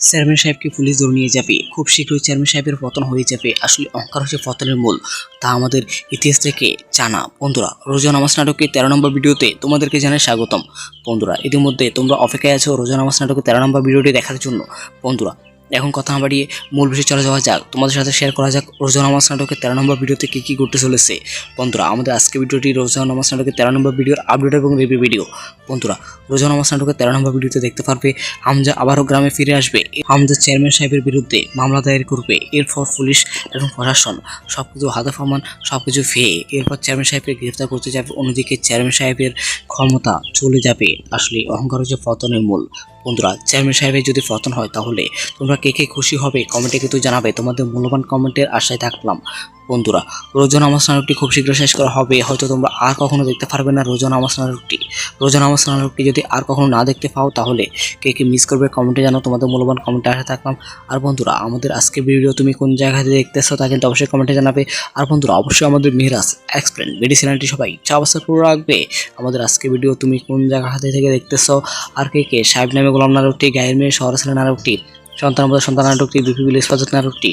Chairman সাহেবকে police ধরে নিয়ে যাবে। খুব শীঘ্রই চেয়ারম্যান সাহেবের পতন হয়ে যাবে। আসলে অহংকার হচ্ছে পতনের মূল। তা আমাদের ইতিহাস থেকে জানা। বন্ধুরা, রোজা নামাজ নাটকের তেরো নম্বর ভিডিওতে তোমাদেরকে জানাই স্বাগতম। বন্ধুরা, ইতিমধ্যে তোমরা অপেক্ষায় আছো রোজা নামাজ নাটকের তেরো নম্বর ভিডিওটি দেখার জন্য। বন্ধুরা এখন কথা না বাড়িয়ে মূল বিষয়ে চলে যাওয়া যাক। তোমাদের সাথে শেয়ার করা যাক রোজা নামাজ নাটকের তেরো নম্বর ভিডিওতে কী কী ঘটতে চলেছে। বন্ধুরা, আমাদের আজকে ভিডিওটি রোজা নামাজ নাটকের তেরো নম্বর ভিডিওর আপডেট এবং রিভিউ ভিডিও বন্ধুরা রোজা নামাজ নাটকের তেরো নম্বর ভিডিওতে দেখতে পারবে, হামজা আবারও গ্রামে ফিরে আসবে। হামজা চেয়ারম্যান সাহেবের বিরুদ্ধে মামলা দায়ের করবে, এরপর পুলিশ এবং প্রশাসন সব কিছু হাতে ফমান সব কিছু ফেয়ে এরপর চেয়ারম্যান সাহেবকে গ্রেফতার করতে যাবে। অন্যদিকে চেয়ারম্যান সাহেবের ক্ষমতা চলে যাবে। আসলে অহংকার হচ্ছে পতনের মূল। বন্ধুরা, চেয়ারম্যান সাহেবের যদি পতন হয় তাহলে তোমরা কে কে খুশি হবে? কমেন্টে কিন্তু জানাবে। তোমাদের মূল্যবান কমেন্টের আশায় থাকলাম। বন্ধুরা, রোজন নামাজ নাটকটি খুব শীঘ্র শেষ করা হবে। হয়তো তোমরা আর কখনো দেখতে পারবে না রোজা নামাজ নাটকটি রোজা নামাজ নাটকটি যদি আর কখনো না দেখতে পাও, তাহলে কে কে মিস করবে কমেন্টে জানো তোমাদের মূল্যবান কমেন্টে আসে থাকলাম। আর বন্ধুরা, আমাদের আজকে ভিডিও তুমি কোন জায়গাতে দেখতেছো তা কিন্তু অবশ্যই কমেন্টে জানাবে। আর বন্ধুরা, অবশ্যই আমাদের মিরাজ এক্সপ্লেন ভিডিও চ্যানেলটি সবাই অবস্থা পুরো রাখবে। আমাদের আজকে ভিডিও তুমি কোন জায়গা হাতে থেকে দেখতেছো? আর কে কে সাহেব নামে গোলাম নাটকটি গায়ের মেয়ে শহর ছেলে নাটকটি সন্তান আমাদের সন্তান নাটকটি বিপি বিল ইস্পাজত নাটকটি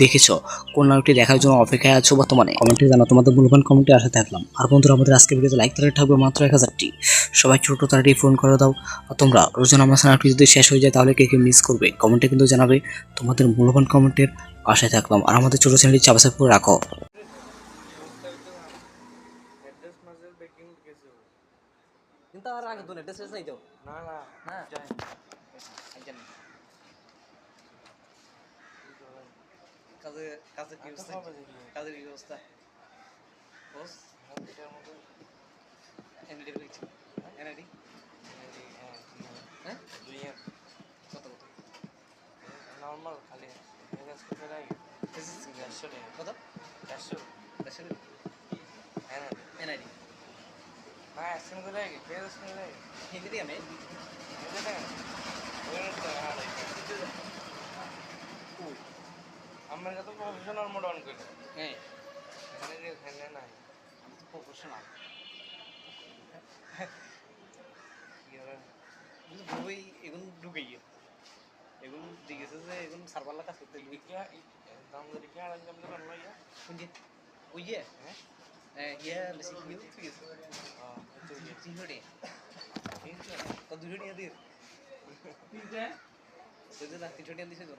দেখেছ? কোন নাটকটি দেখার জন্য অপেক্ষায় আছো বর্তমানে? কমেন্টে জানো তোমাদের মূল্যবান কমেন্টে আসে থাকলাম। আর বন্ধুরা আমাদের আজকে ভিডিওতে লাইক তারা থাকবে মাত্র এক হাজারটি। সবাই ছোট তাড়াতাড়ি ফোন করে দাও। আর তোমরা রোজান আমার নাটকটি যদি শেষ হয়ে যায় তাহলে কে কে মিস করবে? কমেন্টে কিন্তু জানাবে। তোমাদের মূল্যবান কমেন্টের আশায় থাকলাম। আর আমাদের ছোট চ্যানেলটি চাপাচাপ করে রাখো। কিন্তু আর আগে দুনে ড্রেস নাই যাও না না। না কাজে কাজে কি অবস্থা কাজের কি অবস্থা বস এনডি রয়েছে এনডি হ্যাঁ কত কত নর্মাল খালি কত দেশের হ্যাঁ এনআইডি না অ্যাকশন করে লাগে করে আমি আমার কাছে প্রফেশনাল মোড অন করে। হ্যাঁ। এখানে যে এখানে নাই। আমি তো প্রফেশনাল কি হবে? বই ঢুকে গিয়ে এগুলো দিয়েছে যে এগুলো সার্ভার কাজ করতে ইয়া দাম ধরে কি আনলাম তো বানলো ইয়া কোনজি ওই যে? হ্যাঁ? হ্যাঁ ইয়া বেশি ঠিক আছে হ্যাঁ ইয়ে তিনশো টাকা। আছে তো দুশো টাকা দিয়ে তিনশো টাকা দিছে তো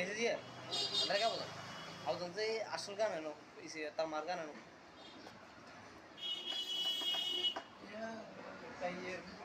না এনেছে দিয়ে আমরা কে বলেন আউজন যে আসল গান এনো ইসে তার মার গান এনো মালা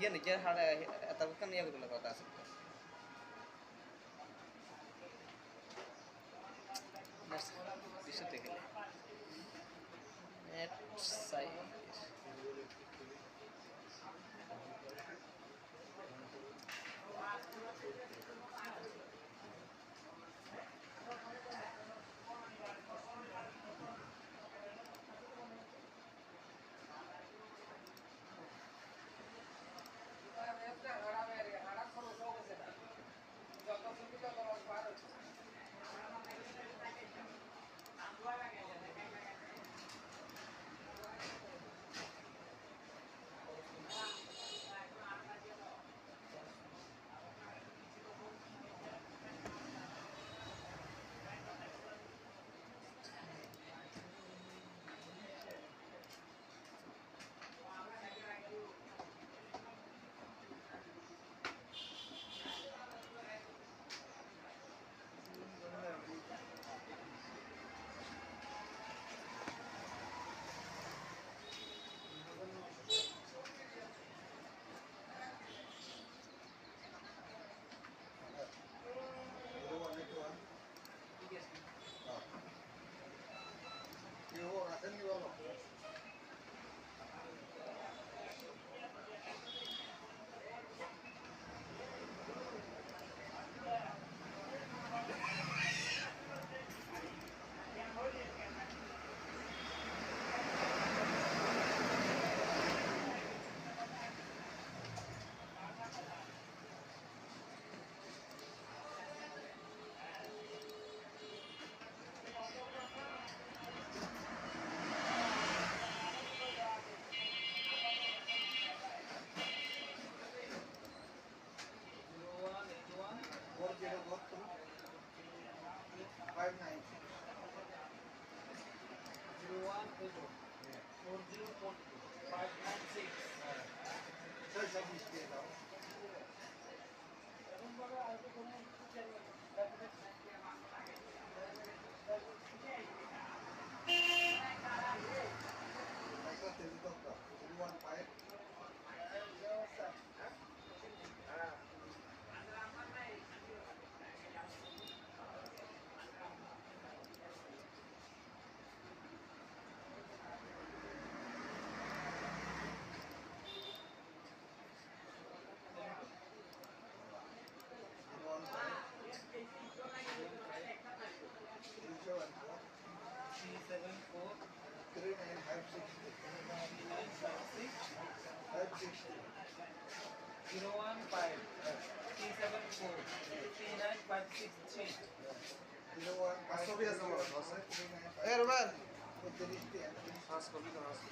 ইয়ে নিজের হাড়ে এত কেন ইয়ে don't get me wrong. Zero ছবি আছে আমার আছে এ রুবেল পাঁচ কপি তো আছে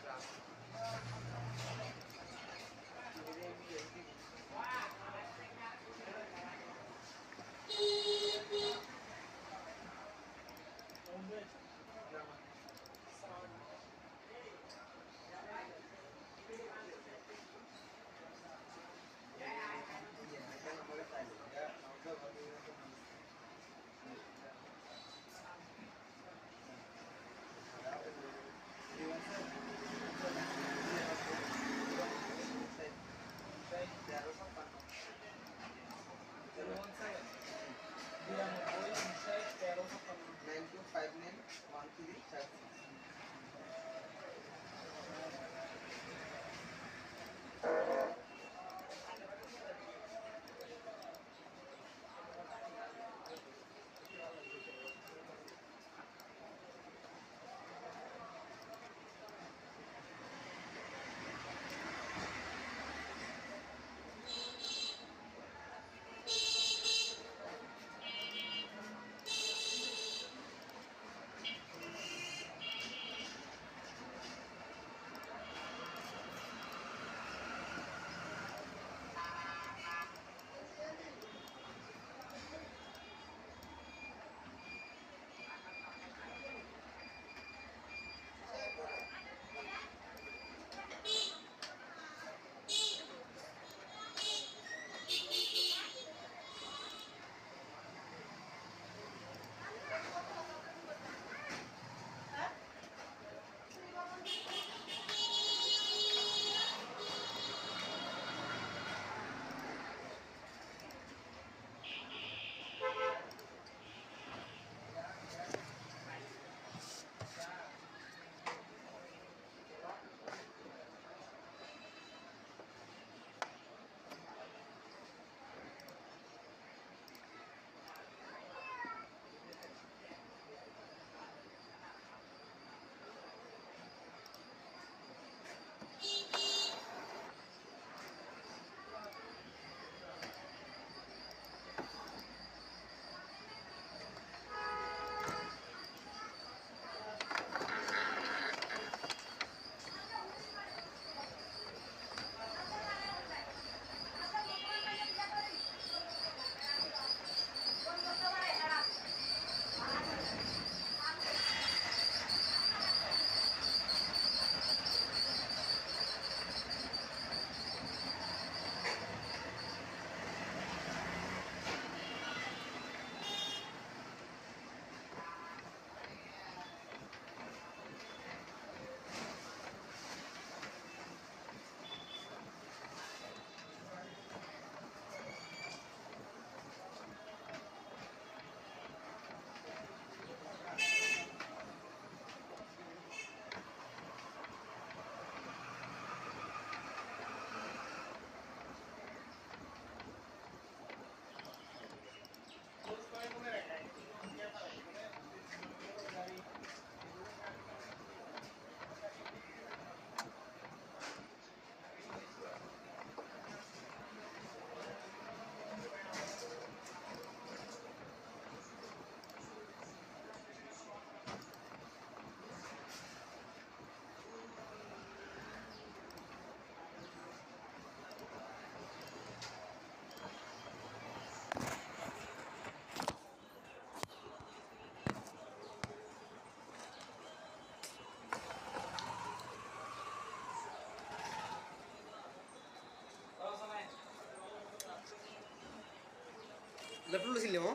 లెఫ్ట్లో సిల్లేమో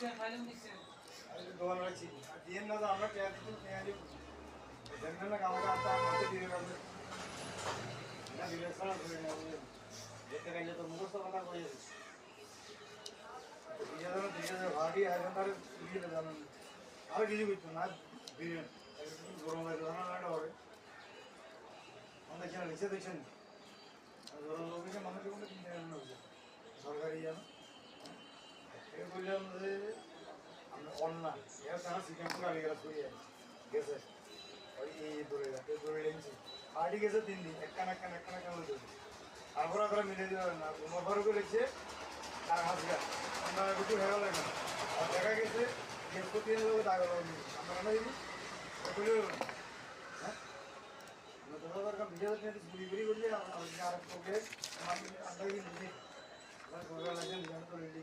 Yeah, I don't think so. আর কিছু কিছু না গরম হয়ে আমরা যারা নিচে দেখছেন ধরো লোকের মানুষের কোনো চিন্তা ভাবনা হচ্ছে সরকারি যেন এটা করলে আমাদের অন্যায় এর তারা সিকিমপুর আলিগড় করিয়ে গেছে ওই এই দৌড়ে যাচ্ছে দৌড়ে এনেছি পার্টি গেছে তিন দিন একখান একখান একখান একখান হয়ে যাবে তারপর আমরা মিলে পারে না উমর ফারুক লিখছে আর হাসগা আমরা কিছু হয়ে গেল না আর দেখা গেছে করতে যাবে দাগ আমরা কেন দিবি ওগুলো হ্যাঁ ভিডিও ঘুরি ঘুরি করলে আর ওকে আমরা কি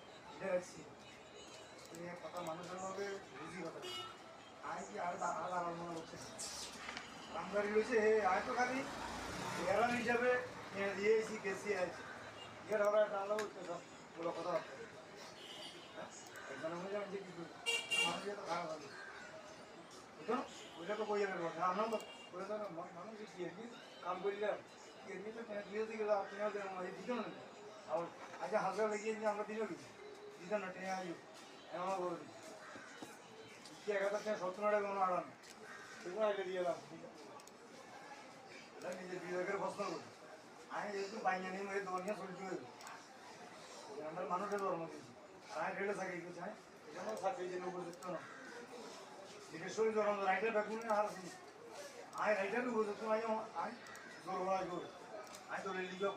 মধ্যে বুঝি কথা। আয় কি আর আমার মনে হচ্ছে হে, আয় তো খালি। বলো কথা হচ্ছে এখানে যে কিছু মানুষের তো ওইটা তো যাবে তো মানুষ কি কাম করলে তো দিয়ে দিকে আপনি না? আর আচ্ছা হাজার লেগিয়ে আমরা দিল দিত না টেনে আইও এমন করে দিই কি এক হাজার টাকা সত্তর টাকা কোনো আড়ান সেগুলো আগে দিয়ে এলাম এটা নিজের বিবেকের প্রশ্ন করি। আমি যেহেতু বাইনে নিয়ে মেয়ে দোকান নিয়ে হবে। আমরা মানুষের ধর্ম দিয়েছি আর আমি রেলে থাকি কিছু চাই এখানেও থাকি যে উপযুক্ত না আর আছি। আমি রাইটার আমি তো রেলি যাব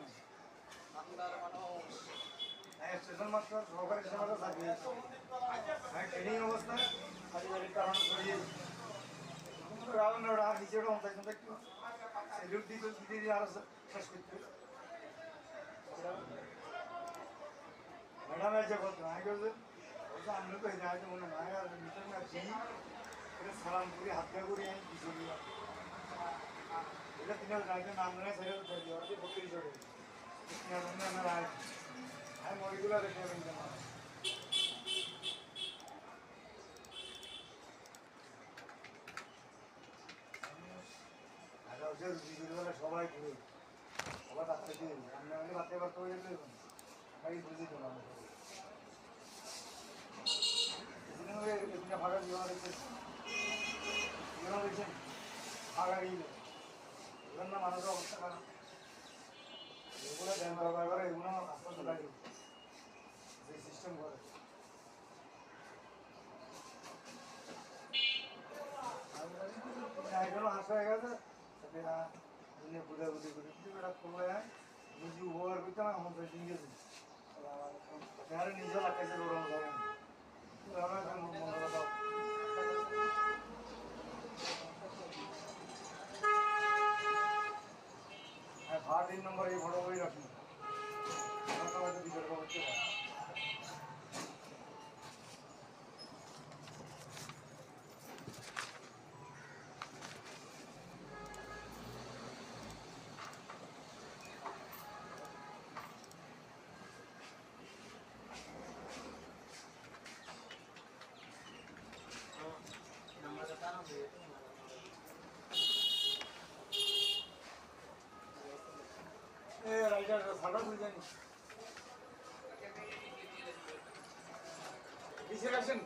স্টেশন মাস্টার সহকারী সেনাটা থাকি আমি ট্রেনিং অবস্থায় পারিবারিক কারণ আর নিচে রকম থাকতাম একটু সেলুট দিতে দিতে দিয়ে আরও শেষ করতে ম্যাডাম আছে কত আমি বলছে বলছে আমি তো এই জায়গায় মনে হয় আর মিটার না দিই এটা সালাম করি হাত করি এটা তিন রাইতে নাম ওরা বকরি চড়ে তিন হাজার সবাই ঘুরে সবাই বাচ্চা দিয়ে আমরা বাচ্চা বাচ্চা হয়ে যেতে সবাই বুঝে এখানে ফাঁকা জীবন জীবন দেখছেন ফাঁকা গিয়ে এগুলোর না মানুষের অবস্থা খারাপ এগুলো এগুলো আস্তে আস্তে লাগে যে সিস্টেম করে এখনও হাসা হয়ে গেছে বেড়া দুনিয়া বুঝা বুঝি করি কিন্তু বেড়া করলে বুঝি উপকার করতে আমার আমার বেশি গেছে বেড়া নিজেও লাগাইছে ওরকম ধরে আমরা একটা মনে কথা হ্যাঁ ভাড়া তিন নম্বর এই বড় বই রাখুন আমার তো হয়তো বিতর্ক হচ্ছে না। এ রাইটার কিসের আসেন?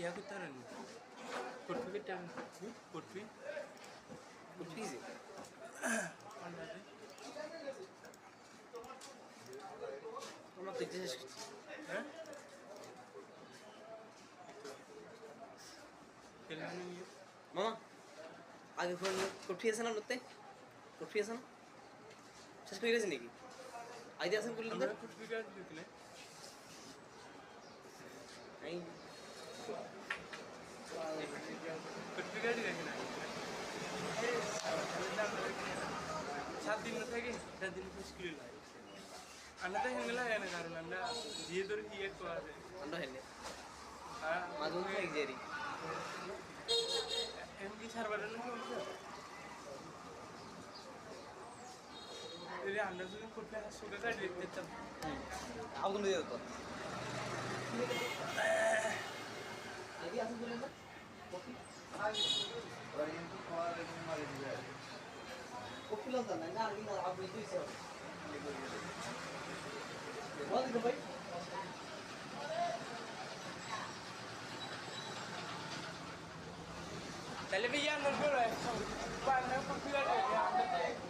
ইয়া করতে পারেন করতে করতে করতে প্লিজ আমরা তো জিজ্ঞেস করছি হ্যাঁ খেলবেন নিয়ে মামা আগে ফোন কঠি আছে না লোকতে কঠি আছে না শেষ করে গেছে নাকি আইতে আছেন করলেন আমরা করতে কাজ सर्टिफिकेट देखना সাত দিন থাকি সাত দিন স্কুলে লাগে আমরা তো হেঙ্গলা হয় না কারণ আমরা যে তোর কি এক আছে আমরা হেলে মাঝুম এক জেরি এম কি সার্ভার না तरी अंदाजून कुठल्या सुद्धा काढले त्याच्यात अवघड होतो आधी असं बोलायचं কফি কফি লঙ্কা নাই না আগে আপনি দিয়েছে বল দিতে ভাই তাহলে ভাইয়া নজর পারলে কপি লাগে